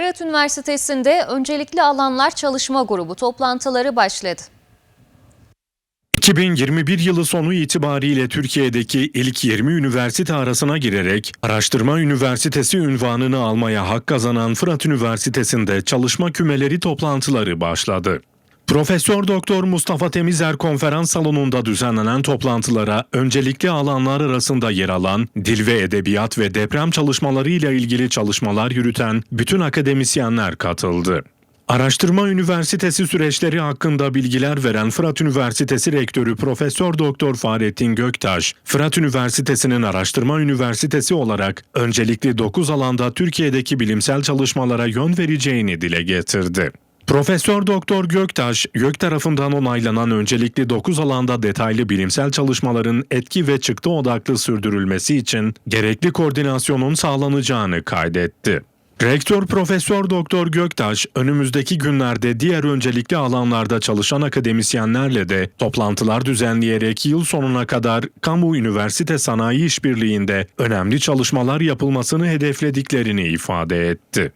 Fırat Üniversitesi'nde öncelikli alanlar çalışma grubu toplantıları başladı. 2021 yılı sonu itibariyle Türkiye'deki ilk 20 üniversite arasına girerek Araştırma Üniversitesi ünvanını almaya hak kazanan Fırat Üniversitesi'nde çalışma kümeleri toplantıları başladı. Profesör Doktor Mustafa Temizer konferans salonunda düzenlenen toplantılara öncelikli alanlar arasında yer alan dil ve edebiyat ve deprem çalışmaları ile ilgili çalışmalar yürüten bütün akademisyenler katıldı. Araştırma Üniversitesi süreçleri hakkında bilgiler veren Fırat Üniversitesi Rektörü Profesör Doktor Fahrettin Göktaş, Fırat Üniversitesi'nin araştırma üniversitesi olarak öncelikli 9 alanda Türkiye'deki bilimsel çalışmalara yön vereceğini dile getirdi. Profesör Doktor Göktaş, YÖK tarafından onaylanan öncelikli 9 alanda detaylı bilimsel çalışmaların etki ve çıktı odaklı sürdürülmesi için gerekli koordinasyonun sağlanacağını kaydetti. Rektör Profesör Doktor Göktaş önümüzdeki günlerde diğer öncelikli alanlarda çalışan akademisyenlerle de toplantılar düzenleyerek yıl sonuna kadar kamu üniversite sanayi işbirliğinde önemli çalışmalar yapılmasını hedeflediklerini ifade etti.